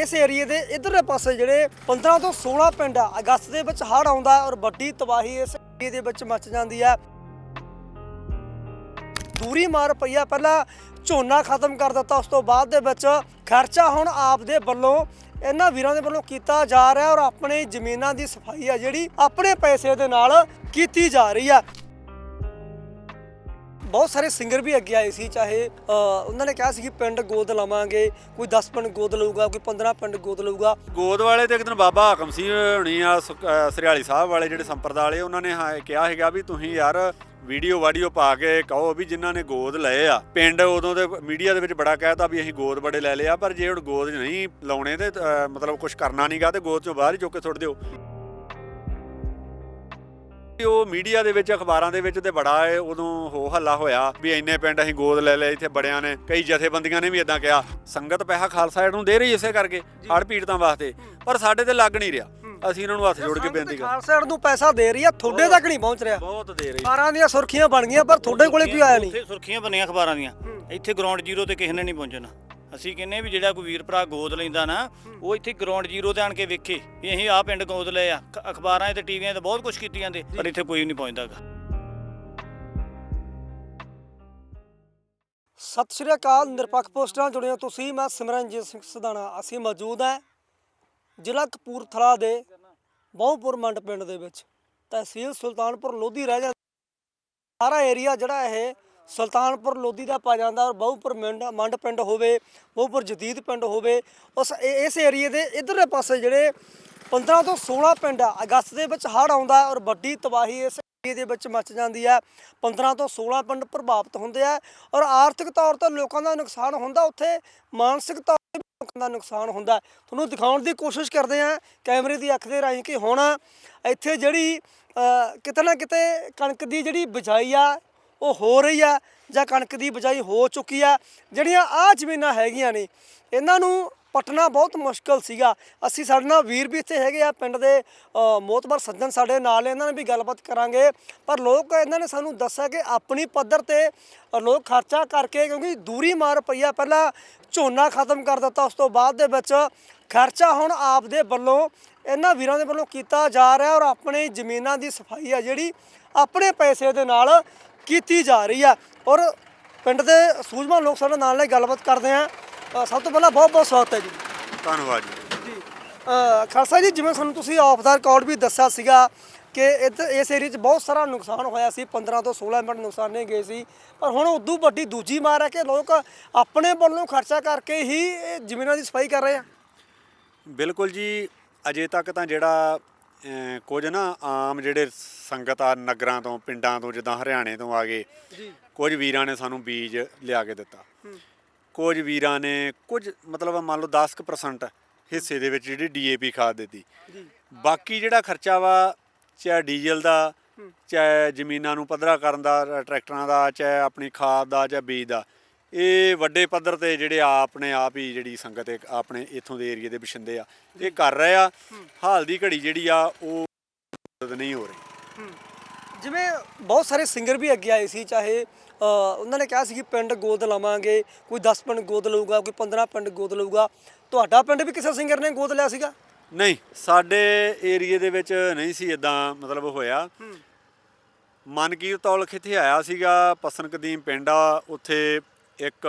ਇਸ ਏਰੀਏ ਦੇ ਇਧਰਲੇ ਪਾਸੇ ਜਿਹੜੇ 15 ਤੋਂ 16 ਪਿੰਡ ਆ, ਅਗਸਤ ਦੇ ਵਿੱਚ ਹੜ੍ਹ ਆਉਂਦਾ ਹੈ ਔਰ ਵੱਡੀ ਤਬਾਹੀ ਇਸ ਏਰੀਏ ਦੇ ਵਿੱਚ ਮਚ ਜਾਂਦੀ ਹੈ। ਦੂਰੀ ਮਾਰ ਪਈਆ ਪਹਿਲਾਂ ਝੋਨਾ ਖਤਮ ਕਰ ਦਿੱਤਾ, ਉਸ ਤੋਂ ਬਾਅਦ ਦੇ ਵਿੱਚ ਖਰਚਾ ਹੁਣ ਆਪ ਦੇ ਵੱਲੋਂ, ਇਹਨਾਂ ਵੀਰਾਂ ਦੇ ਵੱਲੋਂ ਕੀਤਾ ਜਾ ਰਿਹਾ ਔਰ ਆਪਣੇ ਜ਼ਮੀਨਾਂ ਦੀ ਸਫ਼ਾਈ ਆ ਜਿਹੜੀ ਆਪਣੇ ਪੈਸੇ ਦੇ ਨਾਲ ਕੀਤੀ ਜਾ ਰਹੀ ਆ। ਬਹੁਤ ਸਾਰੇ ਸਿੰਗਰ ਵੀ ਅੱਗੇ ਆਏ ਸੀ, ਚਾਹੇ ਉਹਨਾਂ ਨੇ ਕਿਹਾ ਸੀ ਕਿ ਪਿੰਡ ਗੋਦ ਲਵਾਂਗੇ, ਕੋਈ 10 ਪਿੰਡ ਗੋਦ ਲਊਗਾ, ਕੋਈ 15 ਪਿੰਡ ਗੋਦ ਲਊਗਾ। ਗੋਦ ਵਾਲੇ ਤੇ ਇੱਕ ਦਿਨ ਬਾਬਾ ਹਾਕਮ ਸਿੰਘ ਹੋਣੀ ਆ ਸਰਿਆਲੀ ਸਾਹਿਬ ਵਾਲੇ ਜਿਹੜੇ ਸੰਪਰਦਾ ਵਾਲੇ ਉਹਨਾਂ ਨੇ ਕਿਹਾ ਹੈਗਾ ਵੀ ਤੁਸੀਂ ਯਾਰ ਵੀਡੀਓ ਵਾਡੀਓ ਪਾ ਕੇ ਕਹੋ ਵੀ ਜਿਨ੍ਹਾਂ ਨੇ ਗੋਦ ਲਏ ਆ। ਪਿੰਡ ਉਦੋਂ ਦੇ ਮੀਡੀਆ ਦੇ ਵਿੱਚ ਬੜਾ ਕਹਿਤਾ ਵੀ ਅਸੀਂ ਗੋਦ ਬੜੇ ਲੈ ਲਏ ਆ, ਪਰ ਜੇ ਹੁਣ ਗੋਦ ਨਹੀਂ ਲਾਉਣੇ ਤੇ ਮਤਲਬ ਕੁਝ ਕਰਨਾ ਨਹੀਂਗਾ ਤੇ ਗੋਦ ਚੋਂ ਬਾਹਰ ਹੀ ਚੁੱਕ ਕੇ ਸੁੱਟ ਦਿਓ। ਉਹ ਮੀਡੀਆ ਦੇ ਵਿੱਚ ਅਖਬਾਰਾਂ ਦੇ ਵਿੱਚ ਤੇ ਬੜਾ ਹੈ ਉਦੋਂ ਹੋ ਹੱਲਾ ਹੋਇਆ ਵੀ ਇੰਨੇ ਪਿੰਡ ਅਸੀਂ ਗੋਦ ਲੈ ਲਏ ਇੱਥੇ ਬੜਿਆਂ ਨੇ ਕਈ ਜਥੇਬੰਦੀਆਂ ਨੇ ਵੀ ਇਦਾਂ ਕਿਹਾ। ਸੰਗਤ ਪੈਸਾ ਖਾਲਸਾ ਏਡ ਨੂੰ ਦੇ ਰਹੀ ਇਸੇ ਕਰਕੇ ਹੜ ਪੀੜਤਾਂ ਵਾਸਤੇ। ਪਰ ਸਾਡੇ ਤੇ ਲੱਗ ਨਹੀਂ ਰਿਹਾ। ਅਸੀਂ ਇਹਨਾਂ ਨੂੰ ਹੱਥ ਜੋੜ ਕੇ ਬੇਨਤੀ ਕਰ ਖਾਲਸਾ ਏਡ ਨੂੰ ਪੈਸਾ ਦੇ ਰਹੀ ਆ ਤੁਹਾਡੇ ਤੱਕ ਨਹੀਂ ਪਹੁੰਚ ਰਿਹਾ। ਬਹੁਤ ਦੇ ਰਹੀ 12 ਦੀਆਂ ਸੁਰਖੀਆਂ ਬਣ ਗਈਆਂ ਪਰ ਤੁਹਾਡੇ ਕੋਲੇ ਕੋਈ ਆਇਆ ਨਹੀਂ। ਸੁਰਖੀਆਂ ਬਣੀਆਂ ਅਖਬਾਰਾਂ ਦੀਆਂ। ਇੱਥੇ ਗਰਾਊਂਡ ਜ਼ੀਰੋ ਤੇ ਕਿਸੇ ਨੇ ਨਹੀਂ ਪਹੁੰਚਣਾ। ਅਸੀਂ ਕਹਿੰਨੇ ਵੀ ਜਿਹੜਾ ਕੋਈ ਵੀਰ ਭਰਾ ਗੋਦ ਲੈਂਦਾ ਨਾ, ਉਹ ਇੱਥੇ ਗਰਾਊਂਡ ਜ਼ੀਰੋ ਤੇ ਆਣ ਕੇ ਵੇਖੇ ਵੀ ਅਸੀਂ ਆਹ ਪਿੰਡ ਗੋਦ ਲਏ ਆ। ਖ- ਅਖਬਾਰਾਂ ਤੇ, ਟੀਵੀਆਂ ਤੇ ਬਹੁਤ ਕੁਝ ਕੀਤੀ ਜਾਂਦੇ ਪਰ ਇੱਥੇ ਕੋਈ ਨਹੀਂ ਪਹੁੰਚਦਾਗਾ। ਸਤਿ ਸ਼੍ਰੀ ਅਕਾਲ, ਨਿਰਪੱਖ ਪੋਸਟ ਨਾਲ ਜੁੜੇ ਹੋ ਤੁਸੀਂ, ਮੈਂ ਸਿਮਰਨਜੀਤ ਸਿੰਘ ਸਦਾਣਾ। ਅਸੀਂ ਮੌਜੂਦ ਹਾਂ ਜ਼ਿਲ੍ਹਾ ਕਪੂਰਥਲਾ ਦੇ ਬਹੁਪੁਰ ਮੰਡ ਪਿੰਡ ਦੇ ਵਿੱਚ। ਤਹਿਸੀਲ ਸੁਲਤਾਨਪੁਰ ਲੋਧੀ ਰਹਿ ਜਾਂਦਾ ਸਾਰਾ ਏਰੀਆ ਜਿਹੜਾ ਇਹ ਸੁਲਤਾਨਪੁਰ ਲੋਧੀ ਦਾ ਪਾ ਜਾਂਦਾ ਔਰ ਬਹੁਪੁਰ ਮੰਡ ਮੰਡ ਪਿੰਡ ਹੋਵੇ, ਬਹੁਪੁਰ ਜਦੀਦ ਪਿੰਡ ਹੋਵੇ, ਉਸ ਇਸ ਏਰੀਏ ਦੇ ਇਧਰਲੇ ਪਾਸੇ ਜਿਹੜੇ 15 ਤੋਂ 16 ਪਿੰਡ ਆ, ਅਗਸਤ ਦੇ ਵਿੱਚ ਹੜ੍ਹ ਆਉਂਦਾ ਔਰ ਵੱਡੀ ਤਬਾਹੀ ਇਸ ਏਰੀਏ ਦੇ ਵਿੱਚ ਮਚ ਜਾਂਦੀ ਹੈ 15 ਤੋਂ 16 ਪਿੰਡ ਪ੍ਰਭਾਵਿਤ ਹੁੰਦੇ ਆ ਔਰ ਆਰਥਿਕ ਤੌਰ ਤੇ ਲੋਕਾਂ ਦਾ ਨੁਕਸਾਨ ਹੁੰਦਾ, ਉੱਥੇ ਮਾਨਸਿਕ ਤੌਰ ਤੇ ਲੋਕਾਂ ਦਾ ਨੁਕਸਾਨ ਹੁੰਦਾ। ਤੁਹਾਨੂੰ ਦਿਖਾਉਣ ਦੀ ਕੋਸ਼ਿਸ਼ ਕਰਦੇ ਆ, ਕੈਮਰੇ ਦੀ ਅੱਖ ਦੇ ਰਾਹੀਂ ਕਿ ਹੁਣ ਇੱਥੇ ਜਿਹੜੀ ਕਿਤੇ ਨਾ ਕਿਤੇ ਕਣਕ ਦੀ ਜਿਹੜੀ ਬਿਜਾਈ ਆ ਉਹ ਹੋ ਰਹੀ ਆ ਜਾਂ ਕਣਕ ਦੀ ਬਿਜਾਈ ਹੋ ਚੁੱਕੀ ਆ। ਜਿਹੜੀਆਂ ਆ ਜ਼ਮੀਨਾਂ ਹੈਗੀਆਂ ਨੇ ਇਹਨਾਂ ਨੂੰ ਪਟਣਾ ਬਹੁਤ ਮੁਸ਼ਕਲ ਸੀਗਾ। ਅਸੀਂ ਸਾਡੇ ਨਾਲ ਵੀਰ ਵੀ ਇੱਥੇ ਹੈਗੇ ਆ ਪਿੰਡ ਦੇ ਅ, ਮੋਤਬਰ ਸੱਜਣ ਸਾਡੇ ਨਾਲ ਇਹਨਾਂ ਨਾਲ ਵੀ ਗੱਲਬਾਤ ਕਰਾਂਗੇ। ਪਰ ਲੋਕ ਇਹਨਾਂ ਨੇ ਸਾਨੂੰ ਦੱਸਿਆ ਕਿ ਆਪਣੀ ਪੱਧਰ ਤੇ ਲੋਕ ਖਰਚਾ ਕਰਕੇ ਕਿਉਂਕਿ ਦੂਰੀ ਮਾਰ ਪਈ ਆ। ਪਹਿਲਾਂ ਝੋਨਾ ਖਤਮ ਕਰ ਦਿੱਤਾ ਉਸ ਤੋਂ ਬਾਅਦ ਦੇ ਵਿੱਚ ਖਰਚਾ ਹੁਣ ਆਪ ਦੇ ਵੱਲੋਂ ਇਹਨਾਂ ਵੀਰਾਂ ਦੇ ਵੱਲੋਂ ਕੀਤਾ ਜਾ ਰਿਹਾ ਔਰ ਆਪਣੇ ਜ਼ਮੀਨਾਂ ਦੀ ਸਫ਼ਾਈ ਆ ਜਿਹੜੀ ਆਪਣੇ ਪੈਸੇ ਦੇ ਨਾਲ ਕੀਤੀ ਜਾ ਰਹੀ ਆ ਔਰ ਪਿੰਡ ਦੇ ਸੂਝਵਾਨ ਲੋਕ ਸਾਡੇ ਨਾਲ ਨਾਲ ਗੱਲਬਾਤ ਕਰਦੇ ਆ ਅ, ਸਭ ਤੋਂ ਪਹਿਲਾਂ ਬਹੁਤ ਬਹੁਤ ਸਵਾਗਤ ਹੈ ਜੀ। ਧੰਨਵਾਦ ਜੀ। ਜੀ। ਅ, ਖਾਲਸਾ ਜੀ ਜਿਵੇਂ ਸਾਨੂੰ ਤੁਸੀਂ ਆਫ ਦਾ ਰਿਕਾਰਡ ਵੀ ਦੱਸਿਆ ਸੀਗਾ ਕਿ ਇੱਧਰ ਇਸ ਏਰੀਆ 'ਚ ਬਹੁਤ ਸਾਰਾ ਨੁਕਸਾਨ ਹੋਇਆ ਸੀ। 15 ਤੋਂ 16 ਮਿੰਟ ਨੁਕਸਾਨੇ ਗਏ ਸੀ। ਪਰ ਹੁਣ ਉਦੋਂ ਵੱਡੀ ਦੂਜੀ ਮਾਰ ਹੈ ਕਿ ਲੋਕ ਆਪਣੇ ਵੱਲੋਂ ਖਰਚਾ ਕਰਕੇ ਹੀ ਇਹ ਜ਼ਮੀਨਾਂ ਦੀ ਸਫ਼ਾਈ ਕਰ ਰਹੇ ਆ। ਬਿਲਕੁਲ ਜੀ ਅਜੇ ਤੱਕ ਤਾਂ ਜਿਹੜਾ ਕੁਝ ਨਾ ਆਮ ਜਿਹੜੇ ਸੰਗਤ ਆ ਨਗਰਾਂ ਤੋਂ ਪਿੰਡਾਂ ਤੋਂ ਜਿੱਦਾਂ ਹਰਿਆਣੇ ਤੋਂ ਆ ਗਏ ਜੀ। ਕੁਝ ਵੀਰਾਂ ਨੇ ਸਾਨੂੰ ਬੀਜ ਲਿਆ ਕੇ ਦਿੱਤਾ। ਕੁਝ ਵੀਰਾਂ ਨੇ ਕੁਝ ਮਤਲਬ ਮੰਨ ਲਓ 10% ਹਿੱਸੇ ਦੇ ਵਿੱਚ ਜਿਹੜੀ ਡੀਏਪੀ ਖਾਦ ਦਿੱਤੀ। ਜੀ। ਬਾਕੀ ਜਿਹੜਾ ਖਰਚਾ ਵਾ ਚਾਹੇ ਡੀਜ਼ਲ ਦਾ ਚਾਹੇ ਜ਼ਮੀਨਾਂ ਨੂੰ ਪੱਧਰਾ ਕਰਨ ਦਾ ਟਰੈਕਟਰਾਂ ਦਾ ਚਾਹੇ ਆਪਣੀ ਖਾਦ ਦਾ ਜਾਂ ਬੀਜ ਦਾ ਇਹ ਵੱਡੇ ਪੱਧਰ ਤੇ ਜਿਹੜੇ ਆਪ ਨੇ ਆਪ ਹੀ ਜਿਹੜੀ ਸੰਗਤ ਆਪਣੇ ਇਥੋਂ ਦੇ ਏਰੀਏ ਦੇ ਬਸ਼ਿੰਦੇ ਆ ਇਹ ਕਰ ਰਹੇ ਆ। ਹਾਲ ਦੀ ਘੜੀ ਜਿਹੜੀ ਆ ਉਹ ਮਦਦ ਨਹੀਂ ਹੋ ਰਹੀ। ਜਿਵੇਂ ਬਹੁਤ ਸਾਰੇ ਸਿੰਗਰ ਵੀ ਅੱਗੇ ਆਏ ਸੀ ਚਾਹੇ ਉਹਨਾਂ ਨੇ ਕਿਹਾ ਸੀ ਕਿ ਪਿੰਡ ਗੋਦ ਲਵਾਂਗੇ ਕੋਈ 10 ਪਿੰਡ ਗੋਦ ਲਊਗਾ ਕੋਈ 15 ਪਿੰਡ ਗੋਦ ਲਊਗਾ। ਤੁਹਾਡਾ ਪਿੰਡ ਵੀ ਕਿਸੇ ਸਿੰਗਰ ਨੇ ਗੋਦ ਲਿਆ ਸੀਗਾ? ਨਹੀਂ ਸਾਡੇ ਏਰੀਏ ਦੇ ਵਿੱਚ ਨਹੀਂ ਸੀ ਇਦਾਂ ਮਤਲਬ ਹੋਇਆ। ਮਨਕੀਰ ਤੌਲਖ ਇੱਥੇ ਆਇਆ ਸੀਗਾ ਪਸਨ ਕਦੀਮ ਪਿੰਡ ਆ ਉੱਥੇ ਇੱਕ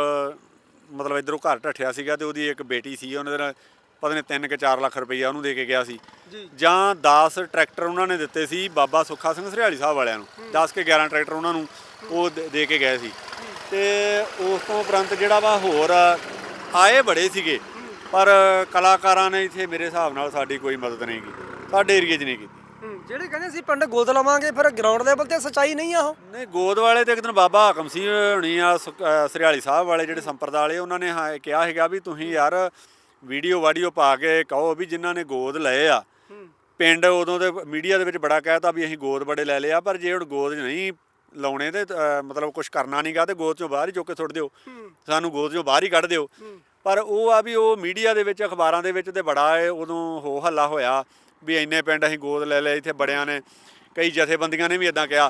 ਮਤਲਬ ਇਧਰੋਂ ਘਰ ਢੱਠਿਆ ਸੀਗਾ ਤੇ ਉਹਦੀ ਇੱਕ ਬੇਟੀ ਸੀ ਉਹਨਾਂ ਦੇ ਨਾਲ ਪਤਾ ਨਹੀਂ 3 ਕਿ 4 ਲੱਖ ਰੁਪਈਆ ਉਹਨੂੰ ਦੇ ਕੇ ਗਿਆ ਸੀ। ਜੀ। ਜਾਂ 10 ਟਰੈਕਟਰ ਉਹਨਾਂ ਨੇ ਦਿੱਤੇ ਸੀ ਬਾਬਾ ਸੁੱਖਾ ਸਿੰਘ ਸਰਿਆਲੀ ਸਾਹਿਬ ਵਾਲਿਆਂ ਨੂੰ। 10 ਕੇ 11 ਟਰੈਕਟਰ ਉਹਨਾਂ ਨੂੰ ਉਹ ਦੇ- ਦੇ ਕੇ ਗਏ ਸੀ। ਤੇ ਉਸ ਤੋਂ ਉਪਰੰਤ ਜਿਹੜਾ ਵਾ ਹੋਰ ਆਏ ਬੜੇ ਸੀਗੇ ਪਰ ਕਲਾਕਾਰਾਂ ਨੇ ਇੱਥੇ ਮੇਰੇ ਹਿਸਾਬ ਨਾਲ ਸਾਡੀ ਕੋਈ ਮਦਦ ਨਹੀਂ ਕੀਤੀ ਸਾਡੇ ਏਰੀਏ 'ਚ ਨਹੀਂ ਕੀਤੀ। ਜਿਹੜੇ ਕਹਿੰਦੇ ਸੀ ਪਿੰਡ ਗੋਦ ਲਵਾਂਗੇ ਫਿਰ ਗਰਾਊਂਡ ਲੈਵਲ ਤੇ ਸੱਚਾਈ ਨਹੀਂ ਆ ਉਹ। ਨਹੀਂ ਗੋਦ ਵਾਲੇ ਤੇ ਇੱਕ ਦਿਨ ਬਾਬਾ ਹਾਕਮ ਸਿੰਘ ਹੋਣੀ ਆ ਸਰਿਆਲੀ ਸਾਹਿਬ ਵਾਲੇ ਜਿਹੜੇ ਸੰਪਰਦਾ ਵਾਲੇ ਉਹਨਾਂ ਨੇ ਹਾਂ ਕਿਹਾ ਹੈਗਾ ਵੀ ਤੁਸੀਂ ਯਾਰ ਵੀਡੀਓ ਵਾਡੀਓ ਪਾ ਕੇ ਕਹੋ ਵੀ ਜਿਨ੍ਹਾਂ ਨੇ ਗੋਦ ਲਏ ਆ। ਪਿੰਡ ਉਦੋਂ ਦੇ ਮੀਡੀਆ ਦੇ ਵਿੱਚ ਬੜਾ ਕਹਿਤਾ ਵੀ ਅਸੀਂ ਗੋਦ ਬੜੇ ਲੈ ਲਏ ਆ ਪਰ ਜੇ ਹੁਣ ਗੋਦ ਨਹੀਂ ਲਾਉਣੇ ਤੇ ਮਤਲਬ ਕੁਝ ਕਰਨਾ ਨਹੀਂਗਾ ਤੇ ਗੋਦ ਚੋਂ ਬਾਹਰ ਹੀ ਚੁੱਕ ਕੇ ਸੁੱਟ ਦਿਓ। ਸਾਨੂੰ ਗੋਦ ਚੋਂ ਬਾਹਰ ਹੀ ਕੱਢ ਦਿਓ। ਪਰ ਉਹ ਆ ਵੀ ਉਹ ਮੀਡੀਆ ਦੇ ਵਿੱਚ ਅਖਬਾਰਾਂ ਦੇ ਵਿੱਚ ਤੇ ਬੜਾ ਉਦੋਂ ਹੋ ਹੱਲਾ ਹੋਇਆ। ਵੀ ਇੰਨੇ ਪਿੰਡ ਅਸੀਂ ਗੋਦ ਲੈ ਲਏ ਇੱਥੇ ਬੜਿਆਂ ਨੇ ਕਈ ਜਥੇਬੰਦੀਆਂ ਨੇ ਵੀ ਇਦਾਂ ਕਿਹਾ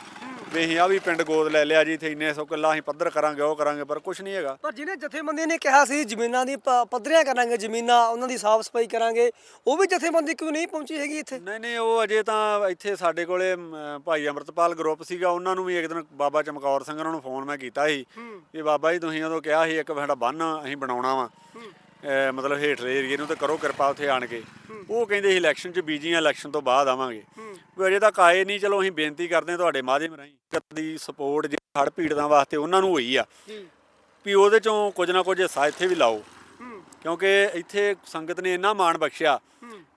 ਵੀ ਅਸੀਂ ਆ ਵੀ ਪਿੰਡ ਗੋਦ ਲੈ ਲਿਆ ਜੀ ਇੱਥੇ ਇੰਨੇ ਸੌ ਕਿੱਲਾ ਅਸੀਂ ਪੱਧਰ ਕਰਾਂਗੇ ਉਹ ਕਰਾਂਗੇ ਪਰ ਕੁਝ ਨਹੀਂ ਹੈਗਾ। ਪਰ ਜਿਹਨੇ ਜਥੇਬੰਦੀ ਨੇ ਕਿਹਾ ਸੀ ਜ਼ਮੀਨਾਂ ਦੀ ਪ- ਪੱਧਰੀਆਂ ਕਰਾਂਗੇ ਜ਼ਮੀਨਾਂ ਉਹਨਾਂ ਦੀ ਸਾਫ਼ ਸਫ਼ਾਈ ਕਰਾਂਗੇ ਉਹ ਵੀ ਜਥੇਬੰਦੀ ਕਿਉਂ ਨਹੀਂ ਪਹੁੰਚੀ ਹੈਗੀ ਇੱਥੇ? ਨਹੀਂ ਨਹੀਂ ਉਹ ਅਜੇ ਤਾਂ ਇੱਥੇ ਸਾਡੇ ਕੋਲੇ ਅਮ, ਭਾਈ ਅਮਰਤਪਾਲ ਗਰੁੱਪ ਸੀਗਾ ਉਹਨਾਂ ਨੂੰ ਵੀ ਇੱਕ ਦਿਨ ਬਾਬਾ ਚਮਕੌਰ ਸਿੰਘ ਉਹਨਾਂ ਨੂੰ ਫੋਨ ਮੈਂ ਕੀਤਾ ਸੀ ਵੀ ਬਾਬਾ ਜੀ ਤੁਸੀਂ ਉਦੋਂ ਕਿਹਾ ਸੀ ਇੱਕ ਸਾਡਾ ਬੰਨ ਅਸੀਂ ਬਣਾਉਣਾ ਵਾ। ਮਤਲਬ ਹੇਠਲੇ ਏਰੀਏ ਨੂੰ ਤੇ ਕਰੋ ਕਿਰਪਾ ਉੱਥੇ ਆਣ ਕੇ। ਉਹ ਕਹਿੰਦੇ ਸੀ ਇਲੈਕਸ਼ਨ 'ਚ ਬੀਜੀ ਆ ਇਲੈਕਸ਼ਨ ਤੋਂ ਬਾਅਦ ਆਵਾਂਗੇ। ਵੀ ਅਜੇ ਤੱਕ ਆਏ ਨਹੀਂ ਚਲੋ ਅਸੀਂ ਬੇਨਤੀ ਕਰਦੇ ਹਾਂ ਤੁਹਾਡੇ ਮਾਧਿਅਮ ਰਾਹੀਂ ਦੀ ਸਪੋਰਟ ਜੇ ਹੜ ਪੀੜਤਾਂ ਵਾਸਤੇ ਉਹਨਾਂ ਨੂੰ ਹੋਈ ਆ। ਵੀ ਉਹਦੇ ਚੋਂ ਕੁਝ ਨਾ ਕੁਝ ਹਿੱਸਾ ਇੱਥੇ ਵੀ ਲਾਓ। ਕਿਉਂਕਿ ਇੱਥੇ ਸੰਗਤ ਨੇ ਇੰਨਾ ਮਾਣ ਬਖਸ਼ਿਆ